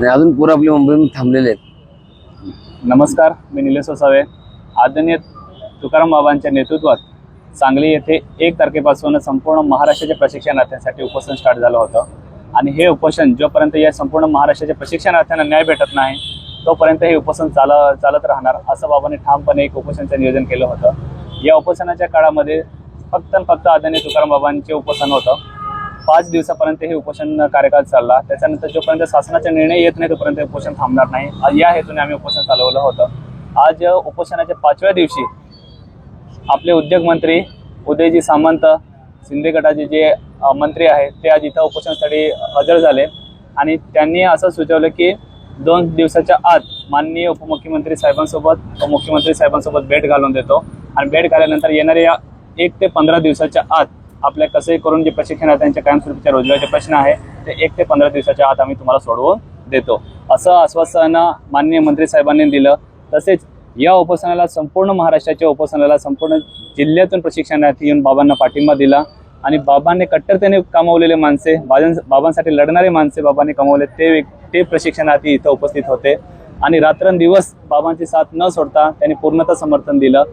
आणि अजून पूर आपले मुंबईमध्ये थांबलेले आहेत. नमस्कार मी निलेश वसावे. आदरणीय तुकाराम बाबांच्या नेतृत्वात सांगली येथे एक तारखेपासून संपूर्ण महाराष्ट्राच्या प्रशिक्षणार्थ्यांसाठी उपोषण स्टार्ट झालं होतं. आणि हे उपोषण जोपर्यंत या संपूर्ण महाराष्ट्राच्या प्रशिक्षणार्थ्यांना न्याय भेटत नाही तोपर्यंत हे उपोषण चाल चालत राहणार असं बाबांनी ठामपणे एक उपोषणाचं नियोजन केलं होतं. या उपोषणाच्या काळामध्ये फक्त आणि फक्त आदरणीय तुकाराम बाबांचे उपोषण होतं. पाच दिवसापर्यंत हे उपोषण कार्यकाळ चालला. त्याच्यानंतर जोपर्यंत शासनाचा निर्णय येत नाही तोपर्यंत उपोषण थांबणार नाही. या हेतूने आम्ही उपोषण चालवलं होतं. आज उपोषणाच्या पाचव्या दिवशी आपले उद्योग मंत्री उदयजी सामंत शिंदे गटाचे जे मंत्री आहेत ते आज इथं उपोषणासाठी हजर झाले. आणि त्यांनी असं सुचवलं की दोन दिवसाच्या आत माननीय उपमुख्यमंत्री साहेबांसोबत उपमुख्यमंत्री मुख्यमंत्री साहेबांसोबत भेट घालून देतो. आणि भेट घाल्यानंतर येणाऱ्या एक ते पंधरा दिवसाच्या आत आपल्या कसंही करून जे प्रशिक्षणार्थ्यांच्या कायमस्वरूपीच्या रोजगाराचे प्रश्न आहे ते एक ते पंधरा दिवसाच्या आत आम्ही तुम्हाला सोडवून देतो. असं आश्वासन माननीय मंत्री साहेबांनी दिलं. तसेच या उपोषणाला संपूर्ण महाराष्ट्राच्या उपोषणाला संपूर्ण जिल्ह्यातून प्रशिक्षणार्थी येऊन बाबांना पाठिंबा दिला. आणि बाबांनी कट्टरतेने कमावलेले माणसे बाबां बाबांसाठी लढणारे माणसे बाबांनी कमावले ते ते प्रशिक्षणार्थी इथं उपस्थित होते. आणि रात्रंदिवस बाबांची साथ न सोडता त्यांनी पूर्णतः समर्थन दिलं.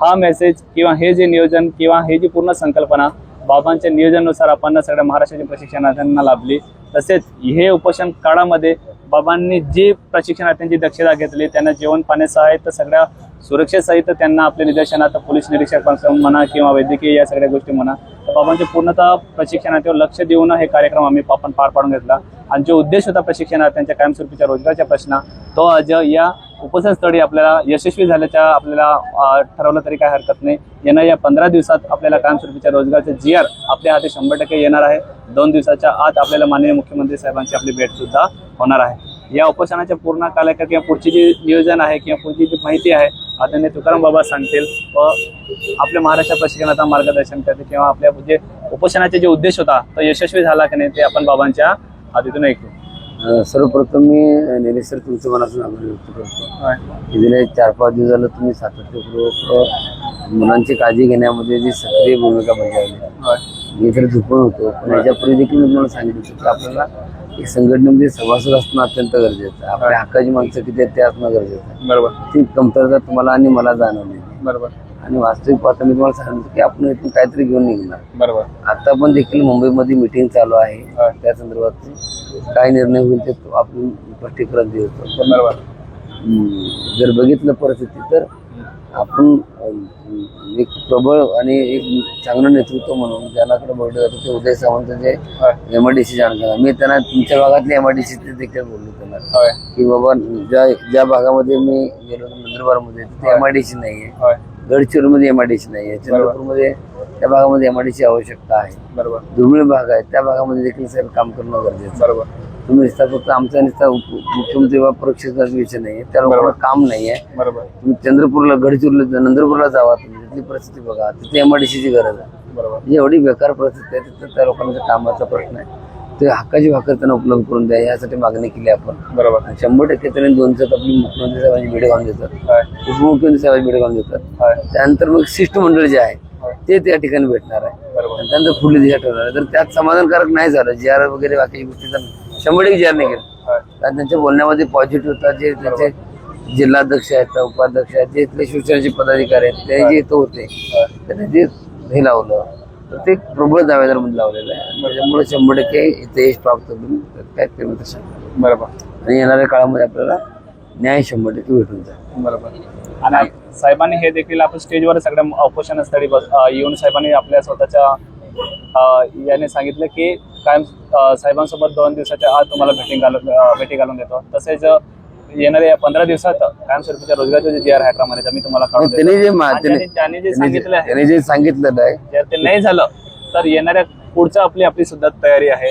हा मेसेज किंवा हे जे नियोजन किंवा हे जी पूर्ण संकल्पना बाबांच्या नियोजनानुसार आपण सगळ्या महाराष्ट्राच्या प्रशिक्षणार्थ्यांना लाभली. तसेच हे उपोषण काळामध्ये बाबांनी जी प्रशिक्षणार्थ्यांची दक्षता घेतली त्यांना जेवण पाण्यासहित सगळ्या सुरक्षेसहित त्यांना आपल्या निदर्शनात पोलीस निरीक्षक म्हणा किंवा वैद्यकीय या सगळ्या गोष्टी म्हणा तर बाबांचे पूर्णतः प्रशिक्षणार्थीवर लक्ष देऊन हे कार्यक्रम आम्ही आपण पार पाडून घेतला. आणि जो उद्देश होता प्रशिक्षणार्थ्यांच्या कायमस्वरूपीच्या रोजगाराच्या प्रश्न तो आज या उपसनस्थळी आपल्याला यशस्वी झाल्याच्या आपल्याला ठरवलं तरी काय हरकत नाही. येणाऱ्या या पंधरा दिवसात आपल्याला कायमस्वरूपीच्या रोजगारचे जी आर आपल्या हाती शंभर टक्के येणार आहे. दोन दिवसाच्या आत आपल्याला माननीय मुख्यमंत्री साहेबांची आपली भेटसुद्धा होणार आहे. या उपोषणाच्या पूर्ण कालाकर किंवा पुढची जी नियोजन आहे किंवा पुढची जी माहिती आहे आदरणीय तुकाराम बाबा सांगतील व आपल्या महाराष्ट्र प्रशिक्षणाचा मार्गदर्शन करते किंवा आपल्या जे उपोषणाचा जे उद्देश होता तो यशस्वी झाला की नाही ते आपण बाबांच्या हातीतून ऐकू. सर्वप्रथम मी निलेश सर तुमचं मनातून आभार व्यक्त करतो. गेले चार पाच दिवस झालं तुम्ही सातत्यपूर्वक मुलांची काळजी घेण्यामध्ये जी सक्रिय भूमिका बजावली. मी तर झोपून होतो. पण याच्यापूर्वी देखील मी तुम्हाला सांगितलं होतं की आपल्याला एक संघटनेमध्ये सभासद असणं अत्यंत गरजेचं आहे. आपल्या हक्काची माणसं किती आहेत ते असणं गरजेचं आहे. बरोबर. ती कमतरता तुम्हाला आणि मला जाणवली. बरोबर. आणि वास्तविक पाहता मी तुम्हाला सांगितलं की आपण इथून काहीतरी घेऊन निघणार. बरोबर. आता पण देखील मुंबईमध्ये मिटिंग चालू आहे. त्या संदर्भात काय निर्णय होईल ते आपण स्पष्टीकरण हम्म, जर बघितलं परिस्थिती तर आपण एक प्रबळ आणि एक चांगलं नेतृत्व म्हणून ज्यालाकडे बघलं जातं ते उदय सावंत जे एम आय डी सी जाणकार मी त्यांना तुमच्या भागातले एम आय डी सी देखील बोललो त्यांना. की बाबा ज्या ज्या भागामध्ये मी गेलो नंदुरबारमध्ये तिथे एम आय डी सी नाही आहे गडचिरोलीमध्ये एम आय डी सी नाही आहे चंद्रपूरमध्ये त्या भागामध्ये एम आय डी सी आवश्यकता आहे. बरोबर. दुर्मिळ भाग आहे. त्या भागामध्ये देखील साहेब काम करणं गरजेचं आहे. बरोबर. तुम्ही नुसता फक्त आमचा नुसता मुख्यमंत्री वा परीक्षेचा विषय नाही त्या लोकांना काम नाही आहे बरोबर. तुम्ही चंद्रपूरला गडचिरोली नंदुरपूरला जावा. तुम्ही तिथली परिस्थिती बघा. तिथे एम आय डी सीची गरज आहे. बरोबर. म्हणजे एवढी बेकार परिस्थिती आहे. तिथं त्या लोकांच्या कामाचा प्रश्न आहे. ते हक्काची भाकर त्यांना उपलब्ध करून द्या. यासाठी मागणी केली आपण. बरोबर. शंभर टक्के त्यांनी दोन दिवसात आपली मुख्यमंत्री साहेबांची भेट घालून देतात. उपमुख्यमंत्री साहेबांची भेट घालून देतात. त्यानंतर मग शिष्टमंडळ जे आहे ते त्या ठिकाणी भेटणार आहे. आणि त्यानंतर पुढली दिशा ठरवणार आहे. जर त्यात समाधानकारक नाही झालं. जी आर वगैरे बाकी गोष्टी तर शंभर टक्के जी आर नाही केलं. कारण त्यांच्या बोलण्यामध्ये पॉझिटिव्ह होता. जे त्यांचे जिल्हाध्यक्ष आहेत उपाध्यक्ष आहेत जे इथले शिवसेनेचे पदाधिकारी आहेत ते जे इथं होते त्यांनी जे हे लावलं तर ते प्रबळ दावेदारमध्ये लावलेलं आहे. त्याच्यामुळे शंभर टक्के इथे यश प्राप्त होईल. त्यात काय ते. बरोबर. आणि येणाऱ्या काळामध्ये आपल्याला न्याय शंभर टक्के भेटून जाईल. बरोबर. आणि साहेबांनी हे देखील आपण स्टेजवर सगळ्या उपोषण स्थळी बस येऊन साहेबांनी आपल्या स्वतःच्या याने सांगितलं की कायम साहेबांसोबत दोन दिवसाच्या आत तुम्हाला भेटी घालून भेटी घालून देतो. तसेच येणाऱ्या पंधरा दिवसात कायमस्वरूपीच्या रोजगारचे जे जी आर आहे मी तुम्हाला काढून देतो. त्यांनी जे त्यांनी सांगितलं आहे जे सांगितलं आहे जर ते नाही झालं तर येणाऱ्या पुढचं आपली आपली सुद्धा तयारी आहे.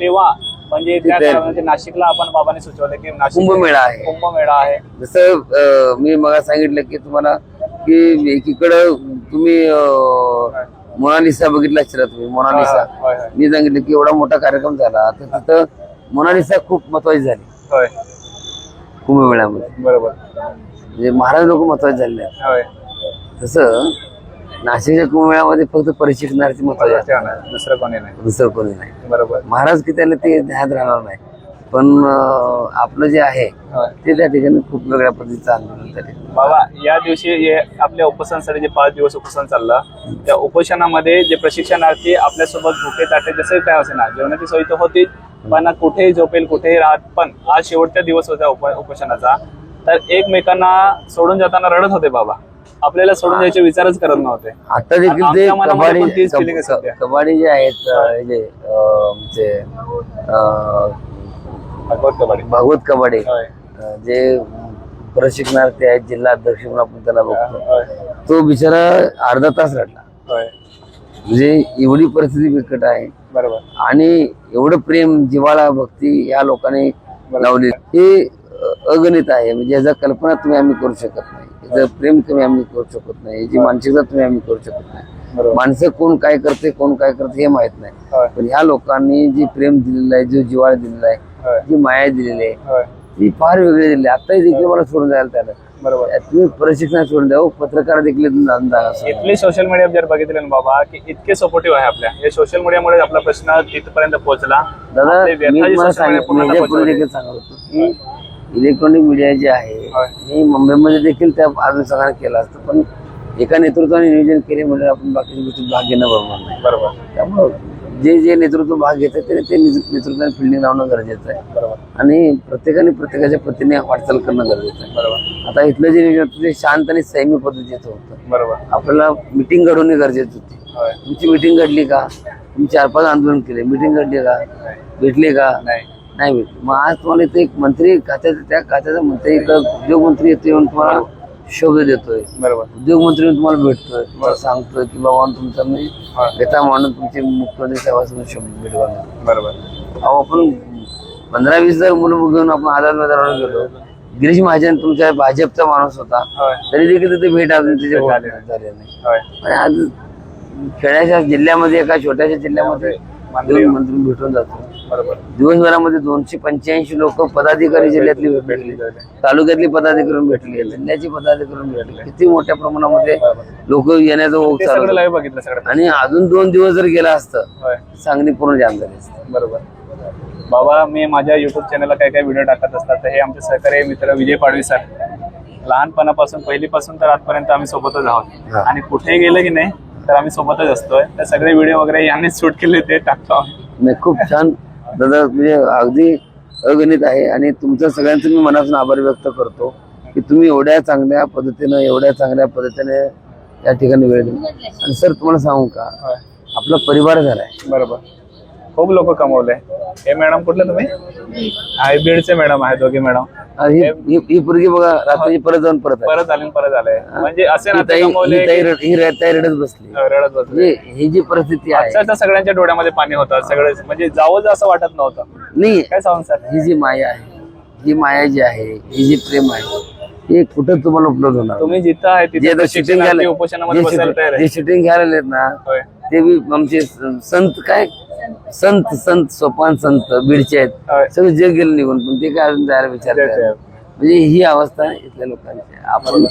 तेव्हा म्हणजे त्या नाशिकला आपण बाबांनी सुचवलं की नाशिक कुंभमेळा आहे. कुंभमेळा आहे. जसं अं, मी मग सांगितलं की तुम्हाला की एकीकडं तुम्ही अं, मोनालिसा बघितला असेल तुम्ही मोनालिसा. होय होय. मी सांगितलं की एवढा मोठा कार्यक्रम झाला तर तिथं मोनालिसा खूप महत्वाची झाली. होय. कुंभमेळ्यामध्ये. बरोबर. म्हणजे महाराज लोक महत्त्वाचे झाले होय. तसं नाशिकच्या कुंभमेळ्यामध्ये फक्त प्रशिक्षणार्थी महत्त्वाचे. दुसरं कोणी नाही. दुसरं कोणी नाही. बरोबर. महाराज की त्याला ते ध्यानात राहणार नाही. पण आपलं जे आहे. ते त्या ठिकाणी खूप वेगळ्या पद्धतीचं आंदोलन ठिकाणी. बाबा या दिवशी हे आपल्या उपोषणासाठी जे पाच दिवस उपोषण चाललं त्या उपोषणामध्ये जे प्रशिक्षणार्थी आपल्यासोबत भुके ताटे जसे काय असे ना जेवणाची सोय तर होती पण कुठेही झोपेल कुठेही राहत पण आज शेवटचा दिवस होता उप उपोषणाचा. तर एकमेकांना सोडून जाताना रडत होते बाबा. आपल्याला सोडून जायचे विचारच करत नव्हते. आता देखील ते आमच्या मनामध्ये कबाडी पण तीच feeling आहे कब- सध्या. कबाडी जे आहेत अं, जे अं, म्हणजे अं, भगवत कबाडी भागवत कबाडी होय. अं, जे प्रशिक्षणार्थी आहेत जिल्हा अध्यक्ष म्हणून आपण त्याला बघतो. होय. तो बिचारा अर्धा तास रडला. होय. म्हणजे एवढी परिस्थिती बिकट आहे. बरोबर. आणि एवढं प्रेम जिव्हाळा भक्ती या लोकांनी लावली. हे अगणित आहे. म्हणजे याचा कल्पना तुम्ही आम्ही करू शकत नाही. याचं प्रेम तुम्ही आम्ही करू शकत नाही. याची मानसिकता तुम्ही आम्ही करू शकत नाही. माणसं कोण काय करते कोण काय करते हे माहीत नाही. पण ह्या लोकांनी जे प्रेम दिलेलं आहे जो जिव्हाळा दिलेला आहे. जी माया दिलेली आहे. ती फार वेगळी दिली आहे. आताही देखील मला सोडून जायला त्याला बरोबर. तुम्ही प्रशिक्षण सोडून द्या हो, पत्रकार देखील. इथली सोशल मीडिया जर बघितलं ना बाबा की इतके सपोर्टिव्ह आहे आपल्या. या सोशल मीडियामुळे आपला प्रश्न तिथपर्यंत पोहोचला. दादा मी सांगत होतो. की इलेक्ट्रॉनिक मीडिया जे आहे. हे मुंबईमध्ये देखील त्या अनुषंगाने केलं असतं. पण एका नेतृत्वाने नियोजन केले म्हणजे आपण बाकीच्या गोष्टी भाग घेणं बरोबर नाही. बरोबर. त्यामुळं जे जे नेतृत्व भाग घेतात ते ते नेतृत्वाने फिल्डिंग लावणं गरजेचं आहे. बरोबर. आणि प्रत्येकाने प्रत्येकाच्या पद्धतीने वाटचाल करणं गरजेचं आहे. बरोबर. आता इथलं जे नियोजन होतं ते शांत आणि संयमी पद्धतीचं होतं. बरोबर. आपल्याला मिटिंग घडवणे गरजेची होती. तुमची मिटिंग घडली का? तुम्ही चार पाच आंदोलन केले. मिटिंग घडली का? भेटले का? नाही. नाही भेटली मग आज तुम्हाला इथे एक मंत्री खात्याचा त्या खात्याचा मंत्री इकडं उद्योग मंत्री येतो येऊन तुम्हाला शोध देतोय. बरोबर. उद्योग मंत्री तुम्हाला भेटतोय. तुम्हाला सांगतोय की बाबा तुमचा मी. घेता म्हणून तुमचे मुख्यमंत्री साहेबांसमोर शब्द भेटवा बरोबर. अहो आपण पंधरा वीस जर मुलं घेऊन आपण आझाद मैदानावर गेलो. गिरीश महाजन तुमच्या भाजपचा माणूस होता. तरी देखील तिथे भेट अजून झाली नाही. आणि आज खेड्याच्या जिल्ह्यामध्ये एका छोट्याशा जिल्ह्यामध्ये मंत्री भेटून जातो दिवसभरामध्ये दोनशे पंच्याऐंशी लोक पदाधिकारी जिल्ह्यातली भेटली तालुक्यातली पदाधिकारी भेटली जिल्ह्याची पदाधिकारी भेटली किती मोठ्या प्रमाणामध्ये लोक येण्याचा ओघ चालू आणि अजून दोन दिवस जर गेला असतं सांगली पूर्ण जाम झाली असती. बरोबर. बाबा मी माझ्या युट्यूब चॅनलला काय काय व्हिडिओ टाकत असतात. तर हे आमचे सहकारी मित्र विजय पाडवी सर लहानपणापासून पहिलीपासून तर आजपर्यंत आम्ही सोबतच आहोत. आणि कुठेही गेलं की नाही तर आम्ही सोबतच असतोय. तर सगळे व्हिडिओ वगैरे यांनीच शूट केले ते टाकतो खूप छान दादा म्हणजे अगदी अगणित आहे. आणि तुमचं सगळ्यांचं मी मनापासून आभार व्यक्त करतो की तुम्ही एवढ्या चांगल्या पद्धतीनं एवढ्या चांगल्या पद्धतीने या ठिकाणी वेळ दिला. आणि सर तुम्हाला सांगू का? आपला परिवार झालाय. बरोबर. खूप लोक कमवले. हे मॅडम कुठले तुम्ही? आय बीडचे मॅडम आहे दोघे मॅडम. ही पोरगी बघा रात्री परत जाऊन परत आली. परत आले परत आले. म्हणजे असे ही नाते ताई कमवले ताई रड- ही रड- ताई रडत बसली. रडत बसले. म्हणजे ही जी परिस्थिती आहे अक्षरशः सगळ्यांच्या डोळ्यामध्ये पाणी होतं. सगळे म्हणजे जावं असं वाटत नव्हतं. नाही. काय सांग सर ही जी माया आहे ही माया जी आहे ही जी प्रेम आहे हे कुठं तुम्हाला उपलब्ध होणार? तुम्ही जिथं आहे जे तिथे आता शूटिंग प्रशिक्षणार्थी उपोषणामध्ये बसायला तयार आहे. जे शूटिंग घ्यायला आलेत ना होय. ते बी आमचे संत काय संत संत सोपान संत बीडचे आहेत. सगळं जग गेलं निघून पण ते काय अजून जायला विचार. म्हणजे ही अवस्था आहे इथल्या लोकांची आपण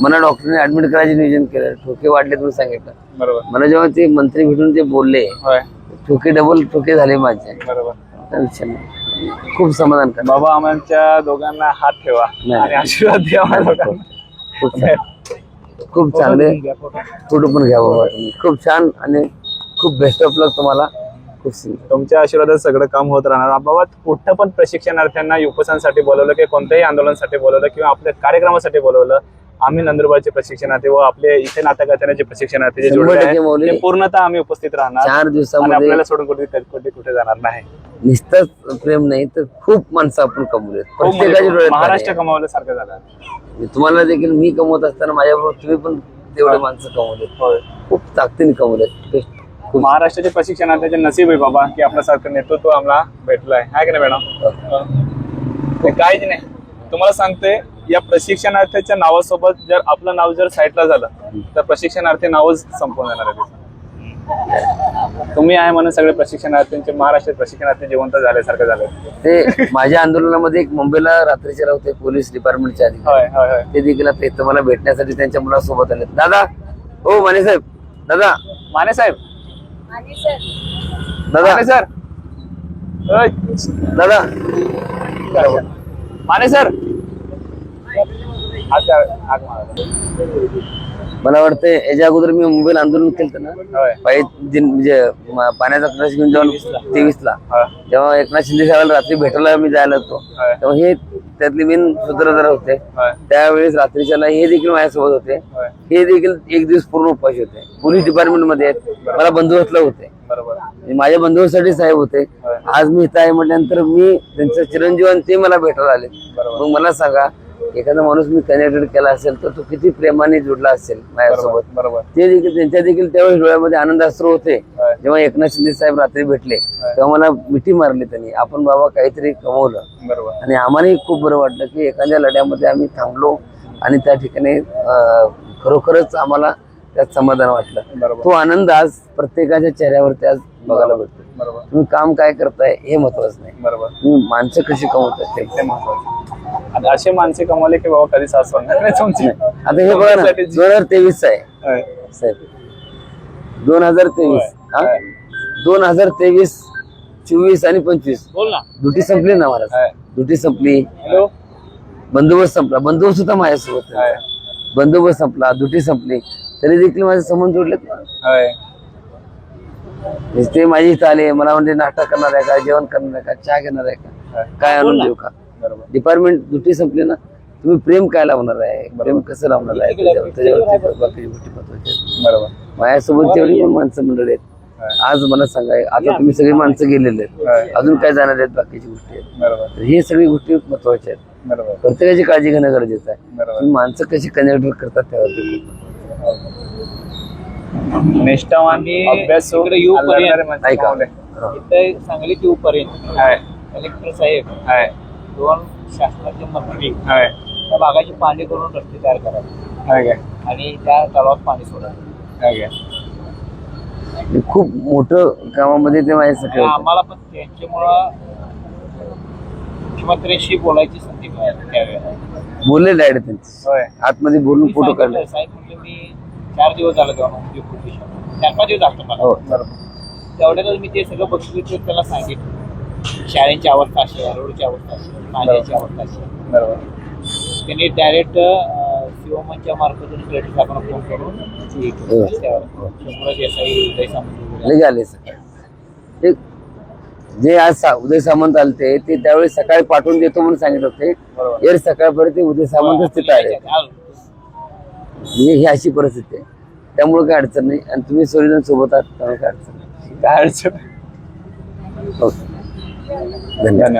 मला डॉक्टरने ऍडमिट करायचे नियोजन केलं ठोके वाढले तुम्ही सांगितलं. बरोबर. मला जेव्हा ते मंत्री भेटून ते बोलले ठोके डबल ठोके झाले माझे. खूप समाधान करणार बाबा आमच्या दोघांना हात ठेवा. आणि आशीर्वाद द्या आम्हाला. खूप चांगले. फोटो. पण घ्या बाबा खूप छान आणि खूप बेस्ट ऑफ लक तुम्हाला. खूप सुंदर तुमच्या आशीर्वादात सगळं काम होत राहणार. बाबा कुठं पण प्रशिक्षणार्थ्यांना उपसांसाठी बोलवलं किंवा कोणत्याही आंदोलनासाठी बोलवलं किंवा आपल्या कार्यक्रमासाठी बोलवलं आम्ही नंदुरबारचे प्रशिक्षणार्थी व आपले इथे नाटकाच्या जे प्रशिक्षणार्थी जे जोडले. आहेत, ते पूर्णतः आम्ही उपस्थित राहणार चार आणि दिवसामध्ये आपल्याला सोडून कुठे कुठे कुठे जाणार नाही. नुसतंच प्रेम नाही तर खूप माणसं आपण प्रत्येकाच्या म्हणजे डोळ्यात महाराष्ट्र कमावल्यासारखं झालं. आहे. तुम्हाला देखील मी कमवत असताना माझ्याबरोबर तुम्ही पण तेवढे माणसं कमवलेत होय. खूप ताकदीने कमवलेत Best. खूप. महाराष्ट्राचे प्रशिक्षणार्थीचे नसीब आहे बाबा की आपल्यासारखं नेतृत्व आम्हाला भेटलं आहे हाय की नाही मॅडम? ते काहीच नाही. तुम्हाला सांगते या प्रशिक्षणार्थीच्या नावासोबत जर आपलं नाव जर साईडला झालं तर प्रशिक्षणार्थी नावच संपून जाणार आहे. तुम्ही आहे म्हणून सगळे प्रशिक्षणार्थींचे महाराष्ट्र प्रशिक्षणार्थी जिवंत झाल्यासारखं झालं ते माझ्या आंदोलनामध्ये एक मुंबईला रात्रीचे राहते पोलीस डिपार्टमेंटचे अधिकारी. होय होय होय. ते देखील मला भेटण्यासाठी त्यांच्या मुलासोबत आले दादा हो माने साहेब. दादा. माने साहेब. दादा. माने सर. ओय, दादा. माने सर. मला वाटतं याच्या अगोदर मी मुंबईला आंदोलन केलं ना होय. पायी दिन म्हणजे म- पाण्याचा क्रश घेऊन जेव्हा तेवीस ला हा, जेव्हा एकनाथ शिंदे साहेबांना रात्री भेटायला मी जायला होतो. होय, तेव्हा हे त्यातले मेन सूत्रधार होते. त्यावेळेस रात्रीच्याला हे देखील माझ्यासोबत होते. हे देखील एक दिवस पूर्ण उपाशी होते. पोलीस डिपार्टमेंटमध्ये आहेत मला बंदोबस्तला होते. माझ्या बंदोबस्तासाठी साहेब होते. आज मी इथं आहे म्हटल्यानंतर मी त्यांचं चिरंजीव आणि ते मला भेटायला आले. मग मला सांगा एखादा माणूस मी कनेक्टेड केला असेल तर तो किती प्रेमाने जुडला असेल माझ्यासोबत. बरोबर ते देखील त्यांच्या देखील त्यावेळेस डोळ्यामध्ये आनंद अश्रू होते. जेव्हा एकनाथ शिंदे साहेब रात्री भेटले तेव्हा मला मिठी मारली त्यांनी. आपण बाबा काहीतरी कमवलं. बरोबर. आणि आम्हालाही खूप बरं वाटलं की एखाद्या लढ्यामध्ये आम्ही थांबलो आणि त्या ठिकाणी खरोखरच आम्हाला त्यात समाधान वाटलं. तो आनंद आज प्रत्येकाच्या चेहऱ्यावरती आज बघायला भेटतो बरोबर. तुम्ही काम काय करताय हे महत्वाचं नाही. बरोबर. तुम्ही माणसं कशी कमवतात ते. ते महत्वाचं आणि असे माणसे कमवले की बाबा कधी सास सोडणार नाही. तुमची. आता हे बघा ना दोन हजार तेवीस आहे. होय, साहेब दोन हजार तेवीस हा? होय. दोन हजार तेवीस चोवीस आणि पंचवीस. बोल ना. दुटी संपली ना महाराज? होय. दुटी संपली. हॅलो. बंदोबस्त संपला. बंदोबस्त होता माझ्यासोबत होय, बंदोबस्त संपला दुटी संपली. तरी देखील माझे संबंध जोडलेत ना? होय, म्हणजे ते माझी इथं आले मला म्हणजे नाश्ता करणार आहे का जेवण करणार आहे का चहा घेणार आहे का? होय. काय आणून देऊ का? डिपार्टमेंट दुटी संपली ना तुम्ही प्रेम काय लावणार आहे? प्रेम कसं लावणार आहे त्याच्यावर त्याच्यावरती बाकीची गोष्टी महत्त्वाच्या आहेत बरोबर. माझ्यासोबत जेवढी पण माणसं मंडळी आहेत आज मला सांगा आता तुम्ही सगळी माणसं गेलेले आहेत. अजून काय जाणार आहेत बाकीची गोष्टी आहेत? बरोबर. तर हे सगळी गोष्टी महत्त्वाच्या आहेत. बरोबर. प्रत्येकाची काळजी घेणं गरजेचं आहे. बरोबर. तुम्ही माणसं कशी कनेक्ट करतात त्यावरती निष्ठावान अभ्यासू. हा. सांगलीत येऊपर्यंत. होय, कलेक्टर साहेब. होय, दोन शासनाचे मंत्री होय, त्या भागाची पाणी करून रस्ते तयार करावे होय काय, आणि त्या तलावात पाणी सोडावे होय काय. हे खूप मोठं कामामध्ये ते माझ्यासाठी होतं. आम्हाला पण त्यांच्यामुळं मुख्यमंत्र्यांशी बोलायची संधी मिळाली त्यावेळेला बोलले डायरेक्ट त्यांचे होय. आतमध्ये बोलून फोटो काढले. साहेब म्हटलं मी चार दिवस झाले तेव्हा चार पाच दिवस असतो मला. हो बरोबर. तेवढ्यातच मी ते सगळं बघितलं ते त्याला सांगितलं. शाळेची अवस्था अशी आहे रोडची अवस्था अशी आहे, पाण्याची अवस्था अशी आहे. बरोबर. त्यांनी डायरेक्ट शिवमनच्या मार्फतून क्रेडिट आपण फोन करून केलं हो. रस्त्यावर. शंभर देसाई उदय सामंत. लगे आले सकाळी. ते जे आज सा- उदय सामंत आलते ते त्यावेळेस सकाळी पाठवून देतो म्हणून सांगितलं होते. बरोबर. यार सकाळपर्यंत ते उदय सामंतच तिथे आले. म्हणजे ही अशी परिस्थिती आहे. त्यामुळे काय अडचण नाही. आणि तुम्ही सगळेजण सोबत आहात त्यामुळे काय अडचण नाही. काय अडचण ओके. धन्यवाद